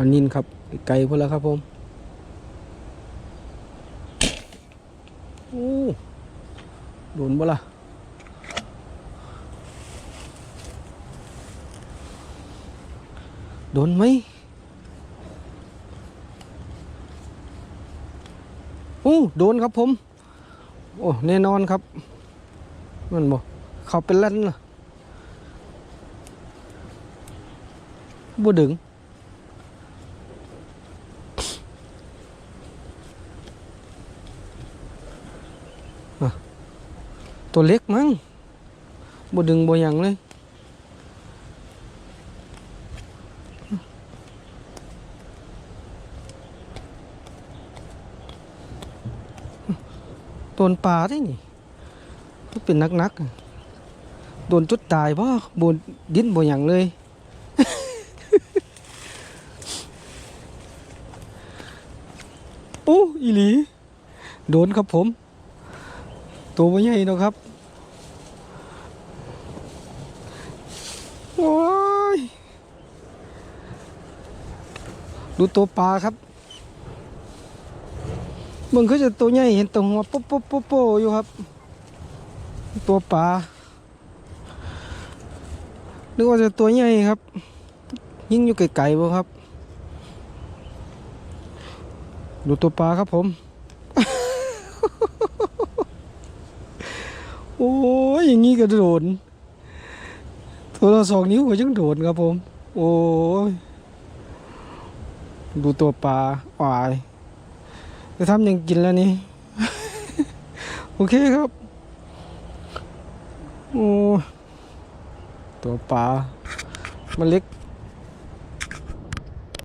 ปลานินครับไกลพอแล้วครับผมโอ้โดนบ่ล่ะโดนไหมโอ้โดนครับผม โอ้แน่นอนครับ มันบอกเขาเป็นลั่นล่ะบ่ดึง ตัวเล็กมั้งบดึงบ่หยังเลยโดนปลาได้นี่มันเป็นนักนักโดนจุดตายบ่บนดิ้นบ่หยังเลย โอ้อีหลี โดนครับผม ตัวไม่ใหญ่เนอะครับ โอ้ย ดูตัวปลาครับมึงคือจะตัวใหญ่เห็นตัวหัวโป๊ะโป๊ะโป๊ะโป๊ะอยู่ครับ ตัวปลานึกว่าจะตัวใหญ่ครับ ยิ่งอยู่ไกลๆบ่ครับ ดูตัวปลาครับผม โอ้ยอย่างงี้ก็โดนตัวละสองนิ้วก็ยังโดนครับผม โอ้ยดูตัวปลาอายจะทำยังกินแล้วนี่ โอเคครับ โอ้ตัวปลามันเล็ก